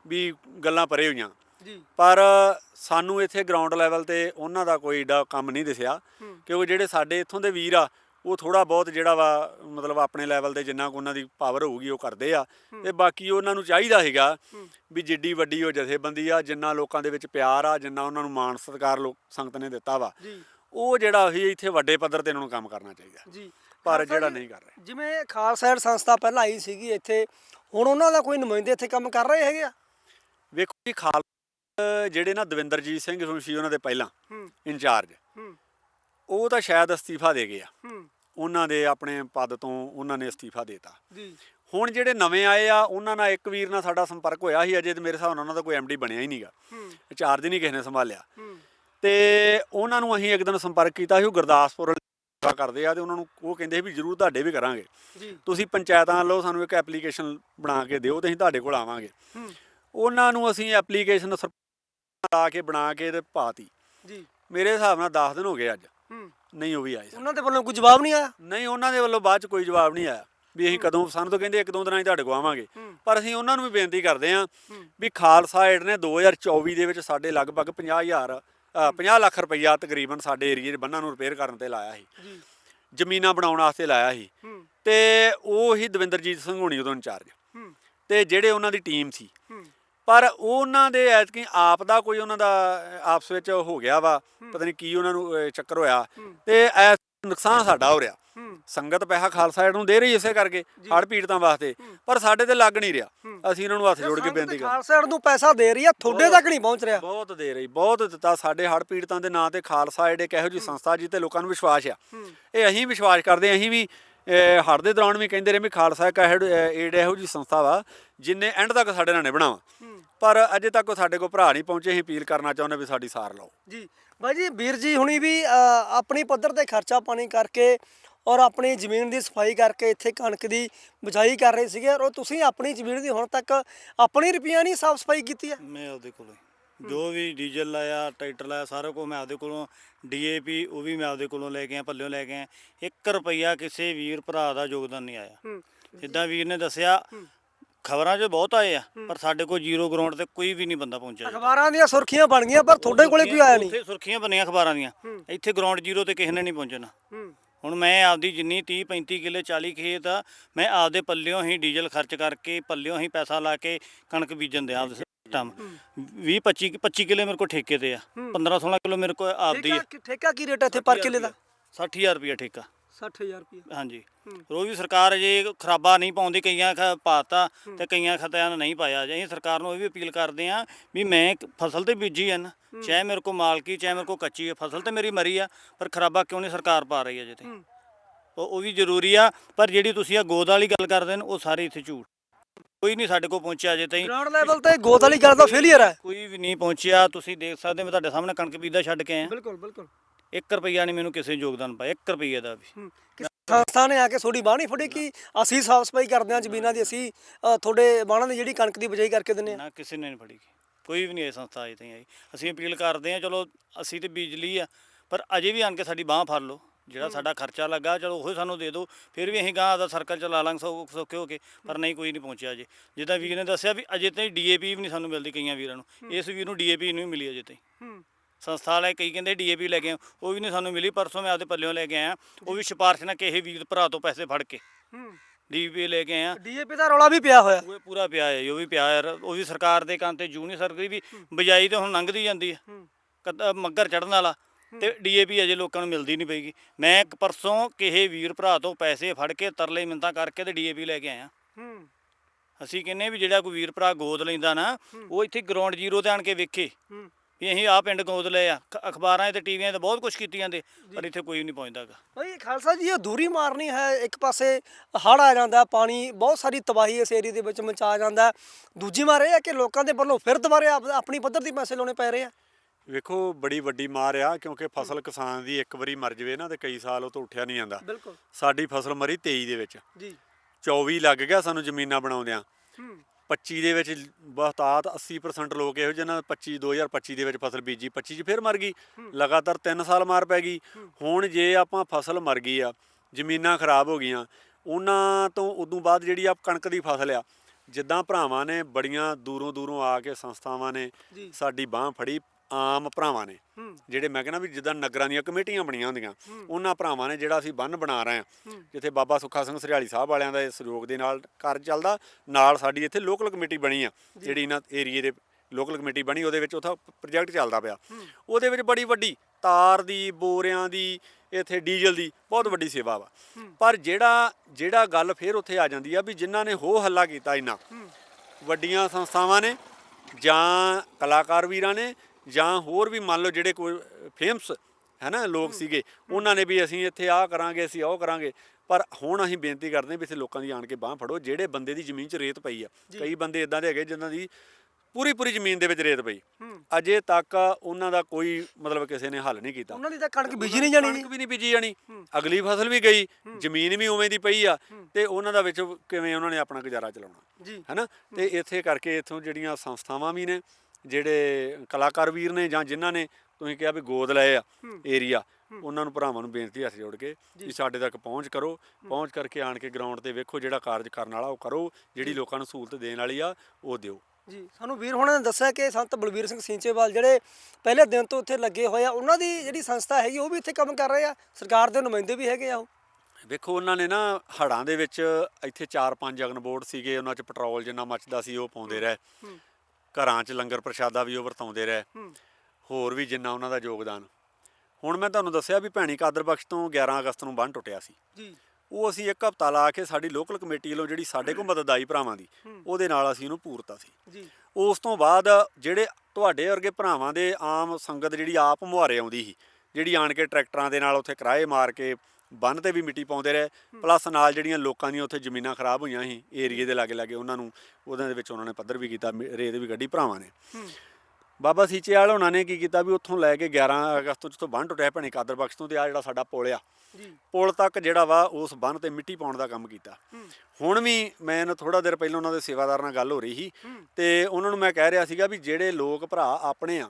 ਵੀ ਗੱਲਾਂ ਪਰੇ ਹੋਈਆਂ। ਜੀ। ਪਰ ਸਾਨੂੰ ਇੱਥੇ ਗਰਾਊਂਡ ਲੈਵਲ ਤੇ ਉਹਨਾਂ ਦਾ ਕੋਈ ਏਡਾ ਕੰਮ ਨਹੀਂ ਦਿਸਿਆ। ਕਿਉਂਕਿ ਜਿਹੜੇ ਸਾਡੇ ਇੱਥੋਂ ਦੇ ਵੀਰ ਆ ਉਹ ਥੋੜਾ ਬਹੁਤ ਜਿਹੜਾ ਵਾ ਮਤਲਬ ਆਪਣੇ ਲੈਵਲ ਤੇ ਜਿੰਨਾ ਕੁ ਉਹਨਾਂ ਦੀ ਪਾਵਰ ਹੋਊਗੀ ਉਹ ਕਰਦੇ ਆ। ਤੇ ਬਾਕੀ ਉਹਨਾਂ ਨੂੰ ਚਾਹੀਦਾ ਹੈਗਾ ਵੀ ਜਿੱਡੀ ਵੱਡੀ ਉਹ ਜਥੇਬੰਦੀ ਆ ਜਿੰਨਾ ਲੋਕਾਂ ਦੇ ਵਿੱਚ ਪਿਆਰ ਆ ਜਿੰਨਾ ਉਹਨਾਂ ਨੂੰ ਮਾਣ ਸਤਿਕਾਰ ਲੋਕ ਸੰਗਤ ਨੇ ਦਿੱਤਾ ਵਾ ਉਹ ਜਿਹੜਾ ਉਹੀ ਇੱਥੇ ਵੱਡੇ ਪੱਧਰ ਤੇ ਉਹਨਾਂ ਨੂੰ ਕੰਮ ਕਰਨਾ ਚਾਹੀਦਾ। ਜੀ। ਪਰ ਖਾਲਸਾ ਜਿਹੜਾ ਨਹੀਂ ਕਰ ਰਹੇ। ਜਿਵੇਂ ਖਾਲਸਾ ਏਡ ਸੰਸਥਾ ਪਹਿਲਾਂ ਆਈ ਸੀਗੀ ਇੱਥੇ ਹੁਣ ਉਹਨਾਂ ਦਾ ਕੋਈ ਨੁਮਾਇੰਦੇ ਇੱਥੇ ਕੰਮ ਕਰ ਰਹੇ ਹੈਗੇ ਆ? ਵੇਖੋ ਜੀ ਖਾਲ ਜਿਹੜੇ ਨਾ ਦਵਿੰਦਰਜੀਤ ਸਿੰਘ ਸੀ ਉਹਨਾਂ ਦੇ ਪਹਿਲਾਂ ਹੂੰ। ਇੰਚਾਰਜ। ਹੂੰ। ਉਹ ਤਾਂ ਸ਼ਾਇਦ ਅਸਤੀਫਾ ਦੇ ਗਏ ਆ। ਹੂੰ। ਉਹਨਾਂ ਦੇ ਆਪਣੇ ਪਦ ਤੋਂ ਉਹਨਾਂ ਨੇ ਅਸਤੀਫਾ ਦੇਤਾ। ਜੀ। ਹੁਣ ਜਿਹੜੇ ਨਵੇਂ ਆਏ ਆ ਉਹਨਾਂ ਨਾਲ ਇੱਕ ਵੀਰ ਨਾਲ ਸਾਡਾ ਸੰਪਰਕ ਹੋਇਆ ਸੀ ਅਜੇ ਤੇ ਮੇਰੇ ਹਿਸਾਬ ਨਾਲ ਉਹਨਾਂ ਦਾ ਕੋਈ ਐਮਡੀ ਬਣਿਆ ਹੀ ਨਹੀਂਗਾ। ਹੂੰ। ਚਾਰਜ ਨਹੀਂ ਕਿਸੇ ਨੇ ਸੰਭਾਲਿਆ। ਹੂੰ। ਤੇ ਉਹਨਾਂ ਨੂੰ ਅਸੀਂ ਇੱਕ ਦਿਨ ਸੰਪਰਕ ਕੀਤਾ ਸੀ ਉਹ ਗੁਰਦਾਸਪੁਰ ਕਰਦੇ ਆ ਤੇ ਉਹਨਾਂ ਨੂੰ ਉਹ ਕਹਿੰਦੇ ਸੀ ਵੀ ਜਰੂਰ ਤੁਹਾਡੇ ਵੀ ਕਰਾਂਗੇ। ਜੀ। ਤੁਸੀਂ ਪੰਚਾਇਤਾਂ ਵੱਲੋਂ ਸਾਨੂੰ ਇੱਕ ਐਪਲੀਕੇਸ਼ਨ ਬਣਾ ਕੇ ਦਿਓ ਤੇ ਅਸੀਂ ਤੁਹਾਡੇ ਕੋਲ ਆਵਾਂਗੇ। ਹੂੰ। ਉਹਨਾਂ ਨੂੰ ਅਸੀਂ ਐਪਲੀਕੇਸ਼ਨ ਲਾ ਕੇ ਬਣਾ ਕੇ ਤੇ ਪਾਤੀ। ਜੀ। ਮੇਰੇ ਹਿਸਾਬ ਨਾਲ 10 ਦਿਨ ਹੋ ਗਏ ਅੱਜ। ਹੂੰ ਨਹੀਂ ਉਹ ਵੀ ਆਏ ਉਹਨਾਂ ਦੇ ਵੱਲੋਂ ਕੋਈ ਜਵਾਬ ਨਹੀਂ ਆਇਆ? ਨਹੀਂ ਉਹਨਾਂ ਦੇ ਵੱਲੋਂ ਬਾਅਦ ਚ ਕੋਈ ਜਵਾਬ ਨਹੀਂ ਆਇਆ। ਵੀ ਅਸੀਂ ਕਦੋਂ ਸਾਨੂੰ ਤਾਂ ਕਹਿੰਦੇ ਇੱਕ ਦੋ ਦਿਨਾਂ 'ਚ ਤੁਹਾਡੇ ਕੋਲ ਆਵਾਂਗੇ। ਹੂੰ। ਪਰ ਅਸੀਂ ਉਹਨਾਂ ਨੂੰ ਵੀ ਬੇਨਤੀ ਕਰਦੇ ਹਾਂ ਹੂੰ। ਵੀ ਖਾਲਸਾ ਏਡ ਨੇ 2024 ਦੇ ਵਿੱਚ ਸਾਡੇ ਲਗਭਗ 50000 50 ਲੱਖ ਰੁਪਈਆ ਤਕਰੀਬਨ ਸਾਡੇ ਏਰੀਏ ਦੇ ਬੰਨਾਂ ਨੂੰ ਰਿਪੇਅਰ ਕਰਨ ਤੇ ਲਾਇਆ ਸੀ। ਜੀ। ਜ਼ਮੀਨਾਂ ਬਣਾਉਣ ਵਾਸਤੇ ਲਾਇਆ ਸੀ। ਹੂੰ। ਤੇ ਉਹ ਹੀ ਦਵਿੰਦਰਜੀਤ ਸਿੰਘ ਹੋਣੀ ਉਦੋਂ ਇੰਚਾਰਜ ਹੂੰ। ਤੇ ਜਿਹੜੇ ਉਹਨਾਂ ਦੀ ਟੀਮ ਸੀ। ਹੂੰ। ਪਰ ਉਹਨਾਂ ਦੇ ਐਤਕੀ ਆਪ ਦਾ ਕੋਈ ਉਹਨਾਂ ਦਾ ਆਪਸ ਵਿੱਚ ਹੋ ਗਿਆ ਵਾ ਪਤਾ ਨਹੀਂ ਕੀ ਉਹਨਾਂ ਨੂੰ ਚੱਕਰ ਹੋਇਆ। ਤੇ ਐ ਨੁਕਸਾਨ ਸਾਡਾ ਹੋ ਰਿਹਾ। ਸੰਗਤ ਪੈਸਾ ਖਾਲਸਾ ਏਡ ਨੂੰ ਦੇ ਰਹੀ ਇਸੇ ਕਰਕੇ ਹੜ ਪੀੜਤਾਂ ਵਾਸਤੇ। ਪਰ ਸਾਡੇ ਤੇ ਲੱਗ ਨਹੀਂ ਰਿਹਾ। ਅਸੀਂ ਇਹਨਾਂ ਨੂੰ ਹੱਥ ਜੋੜ ਕੇ ਬੇਨਤੀ ਕਰਦੇ ਖਾਲਸਾ ਏਡ ਨੂੰ ਪੈਸਾ ਦੇ ਰਹੀ ਆ ਤੁਹਾਡੇ ਤੱਕ ਨਹੀਂ ਪਹੁੰਚ ਰਿਹਾ। ਬਹੁਤ ਦੇ ਰਹੀ ਬਹੁਤ ਦਿੱਤਾ ਸਾਡੇ ਹੜ ਪੀੜਤਾਂ ਦੇ ਨਾਂ ਤੇ ਖਾਲਸਾ ਏਡ ਇੱਕ ਇਹੋ ਜਿਹੀ ਸੰਸਥਾ ਜਿੱਤੇ ਲੋਕਾਂ ਨੂੰ ਵਿਸ਼ਵਾਸ ਆ। ਇਹ ਅਸੀਂ ਵਿਸ਼ਵਾਸ ਕਰਦੇ ਅਸੀਂ ਵੀ ਹੜ ਦੇ ਦੌਰਾਨ ਵੀ ਕਹਿੰਦੇ ਰਹੇ ਵੀ ਖਾਲਸਾ ਏਡ ਇਹੋ ਜਿਹੀ ਸੰਸਥਾ ਵਾ ਜਿਨੇ ਐਂਡ ਤੱਕ ਸਾਡੇ ਨਾਲ ਨਿਭਣਾ ਵਾ। ਪਰ ਅਜੇ ਤੱਕ ਉਹ ਸਾਡੇ ਕੋਲ ਭਰਾ ਨਹੀਂ ਪਹੁੰਚੇ ਅਸੀਂ ਅਪੀਲ ਕਰਨਾ ਚਾਹੁੰਦੇ ਵੀ ਸਾਡੀ ਸਾਰ ਲਓ। ਜੀ ਬਾਈ ਜੀ ਵੀਰ ਜੀ ਹੁਣੀ ਵੀ ਆਪਣੀ ਪੱਧਰ ਤੇ ਖਰਚਾ ਪਾਣੀ ਕਰਕੇ ਔਰ ਆਪਣੀ ਜ਼ਮੀਨ ਦੀ ਸਫ਼ਾਈ ਕਰਕੇ ਇੱਥੇ ਕਣਕ ਦੀ ਬਿਜਾਈ ਕਰ ਰਹੇ ਸੀਗੇ ਔਰ ਤੁਸੀਂ ਆਪਣੀ ਜ਼ਮੀਨ ਦੀ ਹੁਣ ਤੱਕ ਆਪਣੀ ਰੁਪਈਆ ਨਹੀਂ ਸਾਫ਼ ਸਫ਼ਾਈ ਕੀਤੀ ਹੈ? ਮੈਂ ਆਪਦੇ ਕੋਲੋਂ। ਜੋ ਵੀ ਡੀਜ਼ਲ ਲਾਇਆ ਟਰੈਕਟਰ ਲਾਇਆ ਸਾਰਾ ਕੁਝ ਮੈਂ ਆਪਦੇ ਕੋਲੋਂ ਡੀਏਪੀ ਉਹ ਵੀ ਮੈਂ ਆਪਦੇ ਕੋਲੋਂ ਲੈ ਕੇ ਆਇਆ ਪੱਲਿਓਂ ਲੈ ਕੇ ਆਇਆ। 1 ਰੁਪਈਆ ਕਿਸੇ ਵੀਰ ਭਰਾ ਦਾ ਯੋਗਦਾਨ ਨਹੀਂ ਆਇਆ। ਜਿੱਦਾਂ ਵੀਰ ਨੇ ਦੱਸਿਆ ਖਬਰਾਂ 'ਚ ਬਹੁਤ ਆਏ ਆ ਪਰ ਸਾਡੇ ਕੋਲ ਜ਼ੀਰੋ ਗਰਾਊਂਡ ਤੇ ਕੋਈ ਵੀ ਨਹੀਂ ਬੰਦਾ ਪਹੁੰਚਿਆ ਜੀ। ਅਖਬਾਰਾਂ ਦੀਆਂ ਸੁਰਖੀਆਂ ਬਣ ਗਈਆਂ ਪਰ ਤੁਹਾਡੇ ਕੋਲੇ ਕੋਈ ਆਇਆ ਨਹੀਂ। ਉੱਥੇ ਸੁਰਖੀਆਂ ਬਣੀਆਂ ਅਖਬਾਰਾਂ ਦੀਆਂ। ਹੂੰ। ਇੱਥੇ ਗਰਾਊਂਡ ਜ਼ੀਰੋ ਤੇ ਕਿਸੇ ਨੇ ਨਹੀਂ ਪਹੁੰਚਣਾ। ਹੁਣ ਮੈਂ ਆਪਦੀ ਜਿੰਨੀ 30 35 ਕਿੱਲੇ 40 ਖੇਤ ਆ ਮੈਂ ਆਪਦੇ ਪੱਲਿਓਂ ਹੀ ਡੀਜ਼ਲ ਖਰਚ ਕਰਕੇ ਪੱਲਿਓਂ ਹੀ ਪੈਸਾ ਲਾ ਕੇ ਕਣਕ ਬੀਜਣ ਦਿਆਂ ਆਪਦੇ ਟਾਈਮ 20 25 25 ਕਿੱਲੇ ਮੇਰੇ ਕੋਲ ਠੇਕੇ ਤੇ ਆ। 15 16 ਕਿਲੋ ਮੇਰੇ ਕੋਲ ਆਪਦੀ ਠੇਕਾ ਠੇਕਾ ਕੀ ਰੇਟ ਹੈ ਇੱਥੇ ਪਰ ਕਿੱਲੇ ਦਾ? 60000 ਰੁਪਇਆ ਠੇਕਾ। 60000 ਰੁਪਏ ਹਾਂਜੀ। ਉਹ ਵੀ ਸਰਕਾਰ ਅਜੇ ਖਰਾਬਾ ਨਹੀਂ ਪਾਉਂਦੀ ਕਈਆਂ ਖ ਪਾਤਾ ਤੇ ਕਈਆਂ ਖਤਿਆਂ ਨੂੰ ਨਹੀਂ ਪਾਇਆ। ਜੇ ਅਸੀਂ ਸਰਕਾਰ ਨੂੰ ਇਹ ਵੀ ਅਪੀਲ ਕਰਦੇ ਆ ਵੀ ਮੈਂ ਇੱਕ ਫਸਲ ਤੇ ਬੀਜੀ ਆ ਨਾ ਚਾਹੇ ਮੇਰੇ ਕੋ ਮਾਲਕੀ ਚਾਹੇ ਮੇਰੇ ਕੋ ਕੱਚੀ ਹੈ ਫਸਲ ਤੇ ਮੇਰੀ ਮਰੀ ਆ ਪਰ ਖਰਾਬਾ ਕਿਉਂ ਨਹੀਂ ਸਰਕਾਰ ਪਾ ਰਹੀ ਹੈ ਅਜੇ ਤੇ? ਹੂੰ। ਉਹ ਉਹ ਵੀ ਜ਼ਰੂਰੀ ਆ ਪਰ ਜਿਹੜੀ ਤੁਸੀਂ ਆ ਗੋਦ ਵਾਲੀ ਗੱਲ ਕਰਦੇ ਨੇ ਉਹ ਸਾਰੇ ਇੱਥੇ ਝੂਠ। ਕੋਈ ਨਹੀਂ ਸਾਡੇ ਕੋਲ ਪਹੁੰਚਿਆ ਅਜੇ ਤਾਈਂ। ਗਰਾਊਂਡ ਲੈਵਲ ਤੇ ਗੋਦ ਵਾਲੀ ਗੱਲ ਦਾ ਫੇਲਿਅਰ ਹੈ। ਕੋਈ ਵੀ ਨਹੀਂ ਪਹੁੰਚਿਆ ਤੁਸੀਂ ਦੇਖ ਸਕਦੇ ਹੋ ਮੈਂ ਤੁਹਾਡੇ ਸਾਹਮਣੇ ਕਣਕ ਬੀਜਦਾ ਛੱਡ ਕੇ ਆਇਆ। ਬਿਲਕੁਲ ਬਿਲਕੁਲ। 1 ਰੁਪਈਆ ਨਹੀਂ ਮੈਨੂੰ ਕਿਸੇ ਨੇ ਯੋਗਦਾਨ ਪਾਇਆ 1 ਰੁਪਈਏ ਦਾ ਵੀ। ਕਿਸੇ ਸੰਸਥਾ ਨੇ ਆ ਕੇ ਤੁਹਾਡੀ ਬਾਹ ਨਹੀਂ ਫੜੀ ਕਿ ਅਸੀਂ ਸਾਫ਼ ਸਫ਼ਾਈ ਕਰਦੇ ਹਾਂ ਜ਼ਮੀਨਾਂ ਦੀ ਅਸੀਂ ਅ, ਤੁਹਾਡੇ ਬਾਣਾਂ ਦੀ ਜਿਹੜੀ ਕਣਕ ਦੀ ਬਿਜਾਈ ਕਰਕੇ ਦਿੰਦੇ ਹਾਂ? ਨਾ ਕਿਸੇ ਨੇ ਨਹੀਂ ਫੜੀ ਕੋਈ ਵੀ ਨਹੀਂ ਇਹ ਸੰਸਥਾ ਅਜੇ ਤਾਈਂ ਆਈ। ਅਸੀਂ ਅਪੀਲ ਕਰਦੇ ਹਾਂ ਚਲੋ ਅਸੀਂ ਤੇ ਬਿਜਲੀ ਆ ਪਰ ਅਜੇ ਵੀ ਆਣ ਕੇ ਸਾਡੀ ਬਾਹ ਫੜ ਲਓ ਜਿਹੜਾ ਸਾਡਾ ਖਰਚਾ ਲੱਗਾ ਚਲੋ ਉਹ ਸਾਨੂੰ ਦੇ ਦਿਓ ਫਿਰ ਵੀ ਅਸੀਂ ਗਾਂ ਦਾ ਸਰਕਲ ਚਲਾ ਲਾਂਗੇ ਸੌ- ਸੌਖੇ ਹੋ ਕੇ ਪਰ ਨਹੀਂ ਕੋਈ ਨਹੀਂ ਪਹੁੰਚਿਆ ਅਜੇ। ਜਿੱਦਾਂ ਵੀਰ ਨੇ ਦੱਸਿਆ ਵੀ ਅਜੇ ਤਾਈਂ ਡੀਏਪੀ ਵੀ ਨਹੀਂ ਸਾਨੂੰ ਮਿਲਦੀ ਕਈਆਂ ਵੀਰਾਂ ਨੂੰ ਇਸ ਵੀਰ ਨੂੰ ਡੀਏਪੀ ਨਹੀਂ ਮਿਲੀ ਅਜੇ ਤਾਈਂ। ਹੂੰ। ਸੰਸਥਾ ਵਾਲੇ ਕਈ ਕਹਿੰਦੇ ਡੀਏਪੀ ਲੈ ਕੇ ਆਓ, ਉਹ ਵੀ ਨਹੀਂ ਸਾਨੂੰ ਮਿਲੀ। ਪਰਸੋਂ ਮੈਂ ਆਪਦੇ ਪੱਲਿਓਂ ਲੈ ਕੇ ਆਇਆ। ਉਹ ਵੀ ਸਿਫਾਰਿਸ਼ ਨਾਲ ਕਿਸੇ ਵੀਰ ਭਰਾ ਤੋਂ ਪੈਸੇ ਫੜ ਕੇ ਹੂੰ। ਡੀਏਪੀ ਲੈ ਕੇ ਆਇਆ। ਡੀਏਪੀ ਦਾ ਰੌਲਾ ਵੀ ਪਿਆ ਹੋਇਆ। ਉਹ ਪੂਰਾ ਪਿਆ ਹੈ। ਉਹ ਵੀ ਪਿਆ ਹੈ। ਉਹ ਵੀ ਸਰਕਾਰ ਦੇ ਕੰਨ ਤੇ ਜੂ ਨਹੀਂ ਸਰਕਦੀ ਵੀ ਬਜਾਈ ਤੇ ਹੁਣ ਲੰਘਦੀ ਜਾਂਦੀ ਹੈ। ਹੂੰ। ਕਦ- ਚੜਨ ਵਾਲਾ। ਤੇ ਡੀਏਪੀ ਅਜੇ ਲੋਕਾਂ ਨੂੰ ਮਿਲਦੀ ਨਹੀਂ ਪਈਗੀ ਮੈਂ ਇੱਕ ਪਰਸੋਂ ਕਿਸੇ ਵੀਰ ਭਰਾ ਤੋਂ ਪੈਸੇ ਫੜ ਕੇ ਤਰਲੇ ਮਿੰਤਾ ਕਰਕੇ ਤੇ ਡੀਏਪੀ ਲੈ ਕੇ ਆਇਆ। ਹੂੰ। ਅਸੀਂ ਕਹਿੰਨੇ ਵੀ ਜਿਹੜਾ ਕੋਈ ਵੀਰ ਭਰਾ ਗੋਦ ਲੈਂਦਾ ਨਾ ਉਹ ਇੱਥੇ ਗਰਾਊਂਡ ਜ਼ੀਰੋ ਤੇ ਆਣ ਕੇ ਵੇਖੇ। ਹੂੰ। ਵੀ ਅਸੀਂ ਆਹ ਪਿੰਡ ਗੋਦ ਲਏ ਆ। ਖ- ਅਖਬਾਰਾਂ 'ਤੇ ਟੀਵੀਆਂ 'ਤੇ ਬਹੁਤ ਕੁਝ ਕੀਤੀ ਜਾਂਦੇ ਪਰ ਇੱਥੇ ਕੋਈ ਨਹੀਂ ਪਹੁੰਚਦਾਗਾ ਬਈ ਖਾਲਸਾ ਜੀ ਇਹ ਦੂਰੀ ਮਾਰਨੀ ਹੈ ਇੱਕ ਪਾਸੇ ਹੜ ਆ ਜਾਂਦਾ ਪਾਣੀ ਬਹੁਤ ਸਾਰੀ ਤਬਾਹੀ ਇਸ ਏਰੀਏ ਦੇ ਵਿੱਚ ਮਚਾ ਜਾਂਦਾ। ਦੂਜੀ ਮਾਰ ਇਹ ਹੈ ਕਿ ਲੋਕਾਂ ਦੇ ਵੱਲੋਂ ਫਿਰ ਦੁਬਾਰੇ ਆਪ- ਆਪਣੀ ਪੱਧਰ ਦੀ ਪੈਸੇ ਲਾਉਣੇ ਪੈ ਰਹੇ ਆ। ਵੇਖੋ ਬੜੀ ਵੱਡੀ ਮਾਰ ਆ ਕਿਉਂਕਿ ਫਸਲ ਕਿਸਾਨ ਦੀ ਇੱਕ ਵਾਰੀ ਮਰ ਜਵੇ ਨਾ ਤੇ ਕਈ ਸਾਲ ਉਹ ਤੋਂ ਉੱਠਿਆ ਨਹੀਂ ਜਾਂਦਾ। ਬਿਲਕੁਲ। ਸਾਡੀ ਫਸਲ ਮਰੀ 23 ਦੇ ਵਿੱਚ। ਜੀ। 24 ਲੱਗ ਗਿਆ ਸਾਨੂੰ ਜ਼ਮੀਨਾਂ ਬਣਾਉਂਦਿਆਂ। ਹੂੰ। 25 ਦੇ ਵਿੱਚ ਬਹੁਤਾਤ 80% ਲੋਕ ਇਹੋ ਜਿਹੇ ਨਾਲ 25 2025 ਦੇ ਵਿੱਚ ਫਸਲ ਬੀਜੀ 25 ਚ ਫਿਰ ਮਰ ਗਈ। ਲਗਾਤਾਰ 3 ਸਾਲ ਮਾਰ ਪੈ ਗਈ। ਹੁਣ ਜੇ ਆਪਾਂ ਫਸਲ ਮਰ ਗਈ ਆ ਜ਼ਮੀਨਾਂ ਖਰਾਬ ਹੋ ਗਈਆਂ ਉਹਨਾਂ ਤੋਂ ਉਦੋਂ ਬਾਅਦ ਜਿਹੜੀ ਆ ਕਣਕ ਦੀ ਫਸਲ ਆ ਜਿੱਦਾਂ ਭਰਾਵਾਂ ਨੇ ਬੜੀਆਂ ਦੂਰੋਂ ਦੂਰੋਂ ਆ ਕੇ ਸੰਸਥਾਵਾਂ ਨੇ ਸਾਡੀ ਬਾਹ ਫੜੀ ਆਮ ਭਰਾਵਾਂ ਨੇ। ਜਿਹੜੇ ਮੈਂ ਕਹਿੰਦਾ ਵੀ ਜਿੱਦਾਂ ਨਗਰਾਂ ਦੀਆਂ ਕਮੇਟੀਆਂ ਬਣੀਆਂ ਹੁੰਦੀਆਂ ਉਹਨਾਂ ਭਰਾਵਾਂ ਨੇ ਜਿਹੜਾ ਅਸੀਂ ਬੰਨ ਬਣਾ ਰਹੇ ਹਾਂ। ਜਿੱਥੇ ਬਾਬਾ ਸੁੱਖਾ ਸਿੰਘ ਸਰਿਆਲੀ ਸਾਹਿਬ ਵਾਲਿਆਂ ਦਾ ਸਹਿਯੋਗ ਦੇ ਨਾਲ ਕਾਰਜ ਚੱਲਦਾ ਨਾਲ ਸਾਡੀ ਇੱਥੇ ਲੋਕਲ ਕਮੇਟੀ ਬਣੀ ਆ ਜਿਹੜੀ ਇਹਨਾਂ ਏਰੀਏ ਦੇ ਲੋਕਲ ਕਮੇਟੀ ਬਣੀ ਉਹਦੇ ਵਿੱਚ ਉਥਾ ਪ੍ਰੋਜੈਕਟ ਚੱਲਦਾ ਪਿਆ। ਉਹਦੇ ਵਿੱਚ ਬੜੀ ਵੱਡੀ ਤਾਰ ਦੀ ਬੋਰਿਆਂ ਦੀ ਇੱਥੇ ਡੀਜ਼ਲ ਦੀ ਬਹੁਤ ਵੱਡੀ ਸੇਵਾ ਵਾ। ਪਰ ਜਿਹੜਾ ਜਿਹੜਾ ਗੱਲ ਫੇਰ ਉੱਥੇ ਆ ਜਾਂਦੀ ਆ ਵੀ ਜਿਨ੍ਹਾਂ ਨੇ ਹੋ ਹੱਲਾ ਕੀਤਾ ਇੰਨਾ ਵੱਡੀਆਂ ਸੰਸਥਾਵਾਂ ਨੇ ਜਾਂ ਕਲਾਕਾਰ ਵੀਰਾਂ ਨੇ ਜਾਂ ਹੋਰ ਵੀ ਮੰਨ ਲਓ ਜਿਹੜੇ ਕੋਈ ਫੇਮਸ ਹੈ ਨਾ ਲੋਕ ਸੀਗੇ ਉਹਨਾਂ ਨੇ ਵੀ ਅਸੀਂ ਇੱਥੇ ਆਹ ਕਰਾਂਗੇ ਅਸੀਂ ਉਹ ਕਰਾਂਗੇ। ਪਰ ਹੁਣ ਅਸੀਂ ਬੇਨਤੀ ਕਰਦੇ ਹਾਂ ਵੀ ਇੱਥੇ ਲੋਕਾਂ ਦੀ ਆਣ ਕੇ ਬਾਹ ਫੜੋ ਜਿਹੜੇ ਬੰਦੇ ਦੀ ਜ਼ਮੀਨ 'ਚ ਰੇਤ ਪਈ ਆ। ਕਈ ਬੰਦੇ ਇਦਾਂ ਦੇ ਹੈਗੇ ਜਿਨ੍ਹਾਂ ਦੀ ਪੂਰੀ ਪੂਰੀ ਜ਼ਮੀਨ ਦੇ ਵਿੱਚ ਰੇਤ ਪਈ। ਹੂੰ। ਅਜੇ ਤੱਕ ਉਹਨਾਂ ਦਾ ਕੋਈ ਮਤਲਬ ਕਿਸੇ ਨੇ ਹੱਲ ਨਹੀਂ ਕੀਤਾ। ਉਹਨਾਂ ਦੀ ਤਾਂ ਕਣਕ ਬੀਜੀ ਨਹੀਂ ਜਾਣੀ ਕਣਕ ਵੀ ਨਹੀਂ ਬੀਜੀ ਜਾਣੀ। ਅਗਲੀ ਫਸਲ ਵੀ ਗਈ ਜ਼ਮੀਨ ਵੀ ਉਵੇਂ ਦੀ ਪਈ ਆ ਤੇ ਉਹਨਾਂ ਦਾ ਵਿੱਚ ਕਿਵੇਂ ਉਹਨਾਂ ਨੇ ਆਪਣਾ ਗੁਜ਼ਾਰਾ ਚਲਾਉਣਾ। ਜੀ। ਹੈਨਾ? ਤੇ ਇੱਥੇ ਕਰਕੇ ਇੱਥੋਂ ਜਿਹੜੀਆਂ ਸੰਸਥਾਵਾਂ ਵੀ ਨੇ ਜਿਹੜੇ ਕਲਾਕਾਰ ਵੀਰ ਨੇ ਜਾਂ ਜਿਨ੍ਹਾਂ ਨੇ ਤੁਸੀਂ ਕਿਹਾ ਵੀ ਗੋਦ ਲਏ ਆ ਏਰੀਆ ਉਹਨਾਂ ਨੂੰ ਭਰਾਵਾਂ ਨੂੰ ਬੇਨਤੀ ਹੱਥ ਜੋੜ ਕੇ ਵੀ ਸਾਡੇ ਤੱਕ ਪਹੁੰਚ ਕਰੋ ਪਹੁੰਚ ਕਰਕੇ ਆਣ ਕੇ ਗਰਾਊਂਡ ਤੇ ਵੇਖੋ ਜਿਹੜਾ ਕਾਰਜ ਕਰਨ ਵਾਲਾ ਉਹ ਕਰੋ ਜਿਹੜੀ ਲੋਕਾਂ ਨੂੰ ਸਹੂਲਤ ਦੇਣ ਵਾਲੀ ਆ ਉਹ ਦਿਓ। ਜੀ ਸਾਨੂੰ ਵੀਰ ਹੋਣਾ ਨੇ ਦੱਸਿਆ ਕਿ ਸੰਤ ਬਲਵੀਰ ਸਿੰਘ ਸਿੰਚੇਵਾਲ ਜਿਹੜੇ ਪਹਿਲੇ ਦਿਨ ਤੋਂ ਇੱਥੇ ਲੱਗੇ ਹੋਏ ਆ ਉਹਨਾਂ ਦੀ ਜਿਹੜੀ ਸੰਸਥਾ ਹੈਗੀ ਉਹ ਵੀ ਇੱਥੇ ਕੰਮ ਕਰ ਰਹੇ ਆ ਸਰਕਾਰ ਦੇ ਨੁਮਾਇੰਦੇ ਵੀ ਹੈਗੇ ਆ ਉਹ? ਵੇਖੋ ਉਹਨਾਂ ਨੇ ਨਾ ਹੜਾਂ ਦੇ ਵਿੱਚ ਇੱਥੇ 4-5 ਅਗਨ ਬੋਰਡ ਸੀਗੇ ਉਹਨਾਂ 'ਚ ਪੈਟਰੋਲ ਜਿੰਨਾ ਮੱਚਦਾ ਸੀ ਉਹ ਪਾਉਂਦੇ ਰਹੇ। ਘਰਾਂ 'ਚ ਲੰਗਰ ਪ੍ਰਸ਼ਾਦਾ ਵੀ ਉਹ ਵਰਤਾਉਂਦੇ ਰਹੇ। ਹੋਰ ਵੀ ਜਿੰਨਾ ਉਹਨਾਂ ਦਾ ਯੋਗਦਾਨ। ਹੁਣ ਮੈਂ ਤੁਹਾਨੂੰ ਦੱਸਿਆ ਵੀ ਭੈਣੀ ਕਾਦਰ ਬਖਸ਼ ਤੋਂ 11 ਅਗਸਤ ਨੂੰ ਬੰਨ ਟੁੱਟਿਆ ਸੀ। ਜੀ। ਉਹ ਅਸੀਂ ਇੱਕ ਹਫਤਾ ਲਾ ਕੇ ਸਾਡੀ ਲੋਕਲ ਕਮੇਟੀ ਵੱਲੋਂ ਜਿਹੜੀ ਸਾਡੇ ਕੋਲ ਮਦਦ ਆਈ ਭਰਾਵਾਂ ਦੀ ਉਹਦੇ ਨਾਲ ਅਸੀਂ ਉਹਨੂੰ ਪੂਰਤਾ ਸੀ। ਜੀ। ਉਸ ਤੋਂ ਬਾਅਦ ਜਿਹੜੇ ਤੁਹਾਡੇ ਵਰਗੇ ਭਰਾਵਾਂ ਦੇ ਆਮ ਸੰਗਤ ਜਿਹੜੀ ਆਪ ਮੁਹਾਰੇ ਆਉਂਦੀ ਸੀ ਜਿਹੜੀ ਆਣ ਕੇ ਟਰੈਕਟਰਾਂ ਦੇ ਨਾਲ ਉੱਥੇ ਕਿਰਾਏ ਮਾਰ ਕੇ ਬੰਨ ਤੇ ਵੀ ਮਿੱਟੀ ਪਾਉਂਦੇ ਰਹੇ। ਪਲੱਸ ਨਾਲ ਜਿਹੜੀਆਂ ਲੋਕਾਂ ਦੀਆਂ ਉੱਥੇ ਜ਼ਮੀਨਾਂ ਖਰਾਬ ਹੋਈਆਂ ਸੀ, ਏਰੀਏ ਦੇ ਲਾਗੇ ਲਾਗੇ ਉਹਨਾਂ ਨੂੰ ਉਹਨਾਂ ਦੇ ਵਿੱਚ ਉਹਨਾਂ ਨੇ ਪੱਧਰ ਵੀ ਕੀਤਾ, ਰੇਤ ਵੀ ਗੱਡੀ ਭਰਾਵਾਂ ਨੇ। ਬਾਬਾ ਸੀਚੇਵਾਲ ਉਹਨਾਂ ਨੇ ਕੀ ਕੀਤਾ ਵੀ ਉੱਥੋਂ ਲੈ ਕੇ 11 ਅਗਸਤ ਤੋਂ ਜਿੱਥੋਂ ਬੰਨ ਟੁੱਟਿਆ ਭੈਣੀ ਕਾਦਰ ਬਖਸ਼ ਤੋਂ ਤੇ ਆ ਜਿਹੜਾ ਸਾਡਾ ਪੁਲ ਆ ਜੀ। ਪੁਲ ਤੱਕ ਜਿਹੜਾ ਵਾ ਉਸ ਬੰਨ ਤੇ ਮਿੱਟੀ ਪਾਉਣ ਦਾ ਕੰਮ ਕੀਤਾ। ਹੁਣ ਵੀ ਮੈਂ ਨਾ ਥੋੜਾ ਦੇਰ ਪਹਿਲਾਂ ਉਹਨਾਂ ਦੇ ਸੇਵਾਦਾਰ ਨਾਲ ਗੱਲ ਹੋ ਰਹੀ ਸੀ ਤੇ ਉਹਨਾਂ ਨੂੰ ਮੈਂ ਕਹਿ ਰਿਹਾ ਸੀਗਾ ਵੀ ਜਿਹੜੇ ਲੋਕ ਭਰਾ ਆਪਣੇ ਆ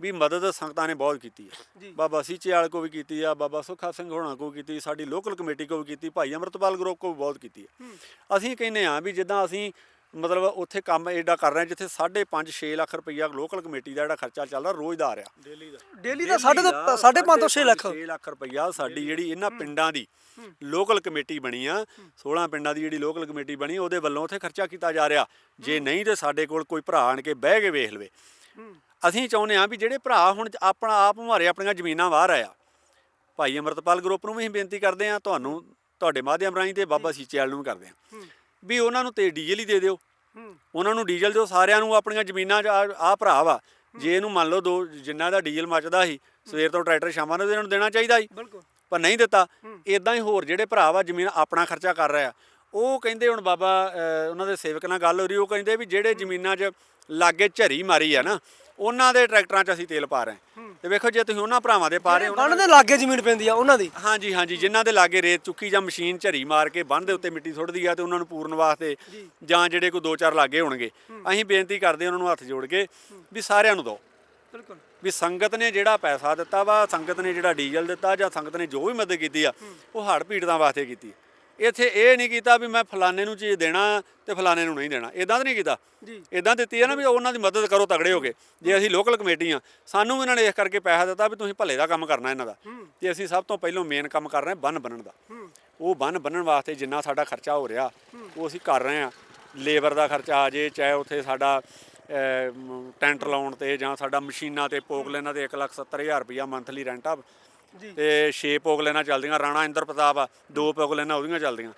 ਵੀ ਮਦਦ ਸੰਗਤਾਂ ਨੇ ਬਹੁਤ ਕੀਤੀ ਜੀ। ਬਾਬਾ ਸੀਚੇਵਾਲ ਕੋ ਵੀ ਕੀਤੀ ਆ ਬਾਬਾ ਸੁੱਖਾ ਸਿੰਘ ਹੋਣਾ ਕੋ ਕੀਤੀ ਸਾਡੀ ਲੋਕਲ ਕਮੇਟੀ ਕੋ ਵੀ ਕੀਤੀ ਭਾਈ ਅਮਰਤਪਾਲ ਗਰੁੱਪ ਕੋ ਵੀ ਬਹੁਤ ਕੀਤੀ ਹੂੰ। ਅਸੀਂ ਕਹਿੰਦੇ ਆ ਵੀ ਜਿੱਦਾਂ ਅਸੀਂ ਮਤਲਬ ਉੱਥੇ ਕੰਮ ਐਡਾ ਕਰ ਰਹੇ ਜਿੱਥੇ 5.5 6 ਲੱਖ ਰੁਪਈਆ ਲੋਕਲ ਕਮੇਟੀ ਦਾ ਜਿਹੜਾ ਖਰਚਾ ਚੱਲਦਾ ਰੋਜ਼ ਦਾ ਆ ਰਿਹਾ। ਡੇਲੀ ਦਾ। ਡੇਲੀ ਦਾ ਸਾਢੇ ਤੋਂ ਸਾਢੇ ਪੰਜ ਤੋਂ 6 ਲੱਖ। 6 ਲੱਖ ਰੁਪਈਆ ਸਾਡੀ ਜਿਹੜੀ ਇਹਨਾਂ ਪਿੰਡਾਂ ਦੀ ਲੋਕਲ ਕਮੇਟੀ ਬਣੀ ਆ 16 ਪਿੰਡਾਂ ਦੀ ਜਿਹੜੀ ਲੋਕਲ ਕਮੇਟੀ ਬਣੀ ਉਹਦੇ ਵੱਲੋਂ ਉੱਥੇ ਖਰਚਾ ਕੀਤਾ ਜਾ ਰਿਹਾ। ਜੇ ਨਹੀਂ ਤੇ ਸਾਡੇ ਕੋਲ ਕੋਈ ਭਰਾ ਆਣ ਕੇ ਬਹਿ ਕੇ ਵੇਖ ਲਵੇ। ਅਸੀਂ ਚਾਹੁੰਦੇ ਆ ਵੀ ਜਿਹੜੇ ਭਰਾ ਹੁਣ ਆਪਣਾ ਆਪ ਮਾਰੇ ਆਪਣੀਆਂ ਜ਼ਮੀਨਾਂ ਵਾਹ ਰਹੇ ਆ। ਭਾਈ ਅਮਰਤਪਾਲ ਗਰੁੱਪ ਨੂੰ ਵੀ ਅਸੀਂ ਬੇਨਤੀ ਕਰਦੇ ਆ ਤੁਹਾਨੂੰ ਤੁਹਾਡੇ ਮਾਧਿਅਮ ਰਾਹੀਂ ਤੇ ਬਾਬਾ ਸੀਚੇਵਾਲ ਨੂੰ ਵੀ ਕਰਦੇ ਆ ਹੂੰ। ਵੀ ਉਹਨਾਂ ਨੂੰ ਤੇ ਡੀਜ਼ਲ ਹੀ ਦੇ ਦਿਓ। ਉਹਨਾਂ ਨੂੰ ਡੀਜ਼ਲ ਦਿਓ ਸਾਰਿਆਂ ਨੂੰ ਆਪਣੀਆਂ ਜ਼ਮੀਨਾਂ 'ਚ ਆ ਭਰਾ ਵਾ। ਜੇ ਇਹਨੂੰ ਮੰਨ ਲਓ ਦੋ ਜਿੰਨਾ ਦਾ ਡੀਜ਼ਲ ਮੱਚਦਾ ਸੀ ਸਵੇਰ ਤੋਂ ਟਰੈਕਟਰ ਸ਼ਾਮਾਂ ਨੂੰ ਇਹਨਾਂ ਨੂੰ ਦੇਣਾ ਚਾਹੀਦਾ ਸੀ। ਬਿਲਕੁਲ। ਪਰ ਨਹੀਂ ਦਿੱਤਾ। ਇਦਾਂ ਹੀ ਹੋਰ ਜਿਹੜੇ ਭਰਾ ਵਾ ਜ਼ਮੀਨ ਆਪਣਾ ਖਰਚਾ ਕਰ ਰਿਹਾ ਉਹ ਕਹਿੰਦੇ ਹੁਣ ਬਾਬਾ ਉਹਨਾਂ ਦੇ ਸੇਵਕ ਨਾਲ ਗੱਲ ਹੋ ਰਹੀ ਉਹ ਕਹਿੰਦੇ ਵੀ ਜਿਹੜੇ ਜ਼ਮੀਨਾਂ 'ਚ ਲਾਗੇ ਝਰੀ ਮਾਰੀ ਆ ਨਾ ਉਹਨਾਂ ਦੇ ਟਰੈਕਟਰਾਂ 'ਚ ਅਸੀਂ ਤੇਲ ਪਾ ਰਹੇ ਹਾਂ। ਤੇ ਵੇਖੋ ਜੇ ਤੁਸੀਂ ਉਹਨਾਂ ਭਰਾਵਾਂ ਦੇ ਪਾ ਰਹੇ ਹੋ ਬੰਨ ਦੇ ਲਾਗੇ ਜ਼ਮੀਨ ਪੈਂਦੀ ਆ ਉਹਨਾਂ ਦੀ। ਹਾਂਜੀ ਹਾਂਜੀ ਜਿਨ੍ਹਾਂ ਦੇ ਲਾਗੇ ਰੇਤ ਚੁੱਕੀ ਜਾਂ ਮਸ਼ੀਨ ਝਰੀ ਮਾਰ ਕੇ ਬੰਨ ਦੇ ਉੱਤੇ ਮਿੱਟੀ ਸੁੱਟਦੀ ਆ ਤੇ ਉਹਨਾਂ ਨੂੰ ਪੂਰਨ ਵਾਸਤੇ ਜੀ। ਜਾਂ ਜਿਹੜੇ ਕੋਈ ਦੋ ਚਾਰ ਲਾਗੇ ਹੋਣਗੇ ਅਸੀਂ ਬੇਨਤੀ ਕਰਦੇ ਉਹਨਾਂ ਨੂੰ ਹੱਥ ਜੋੜ ਕੇ ਵੀ ਸਾਰਿਆਂ ਨੂੰ ਦਿਓ ਬਿਲਕੁਲ। ਵੀ ਸੰਗਤ ਨੇ ਜਿਹੜਾ ਪੈਸਾ ਦਿੱਤਾ ਵਾ ਸੰਗਤ ਨੇ ਜਿਹੜਾ ਡੀਜ਼ਲ ਦਿੱਤਾ ਜਾਂ ਸੰਗਤ ਨੇ ਜੋ ਵੀ ਮਦਦ ਕੀਤੀ ਆ ਉਹ ਹੜ੍ਹ ਪੀੜਤਾਂ ਵਾਸਤੇ ਕੀਤੀ। ਇੱਥੇ ਇਹ ਨਹੀਂ ਕੀਤਾ ਵੀ ਮੈਂ ਫਲਾਣੇ ਨੂੰ ਚੀਜ਼ ਦੇਣਾ ਤੇ ਫਲਾਣੇ ਨੂੰ ਨਹੀਂ ਦੇਣਾ। ਇਦਾਂ ਤਾਂ ਨਹੀਂ ਕੀਤਾ। ਜੀ। ਇਦਾਂ ਦਿੱਤੀ ਹੈ ਨਾ ਵੀ ਉਹਨਾਂ ਦੀ ਮਦਦ ਕਰੋ ਤਗੜੇ ਹੋ ਕੇ। ਜੇ ਅਸੀਂ ਲੋਕਲ ਕਮੇਟੀ ਆ ਸਾਨੂੰ ਵੀ ਇਹਨਾਂ ਨੇ ਇਸ ਕਰਕੇ ਪੈਸਾ ਦਿੱਤਾ ਵੀ ਤੁਸੀਂ ਭਲੇ ਦਾ ਕੰਮ ਕਰਨਾ ਇਹਨਾਂ ਦਾ। ਤੇ ਅਸੀਂ ਸਭ ਤੋਂ ਪਹਿਲਾਂ ਮੇਨ ਕੰਮ ਕਰ ਰਹੇ ਹਾਂ ਬੰਨ ਬੰਨਣ ਦਾ। ਉਹ ਬੰਨ ਬੰਨਣ ਵਾਸਤੇ ਜਿੰਨਾ ਸਾਡਾ ਖਰਚਾ ਹੋ ਰਿਹਾ ਉਹ ਅਸੀਂ ਕਰ ਰਹੇ ਹਾਂ। ਲੇਬਰ ਦਾ ਖਰਚਾ ਆ ਜੇ ਚਾਹੇ ਉੱਥੇ ਸਾਡਾ ਟੈਂਟ ਲਾਉਣ ਤੇ ਜਾਂ ਸਾਡਾ ਮਸ਼ੀਨਾਂ ਤੇ ਪੋਗਲੈਨਾਂ ਤੇ 170000 ਰੁਪਇਆ ਮੰਥਲੀ ਰੈਂਟ ਆ ਤੇ 6 ਪੋਗਲੈਨਾਂ ਚੱਲਦੀਆਂ ਰਾਣਾ ਇੰਦਰ ਪ੍ਰਤਾਪ ਆ ਦੋ ਪੋਗਲੈਨਾਂ ਉਹਦੀਆਂ ਚੱਲਦੀਆਂ।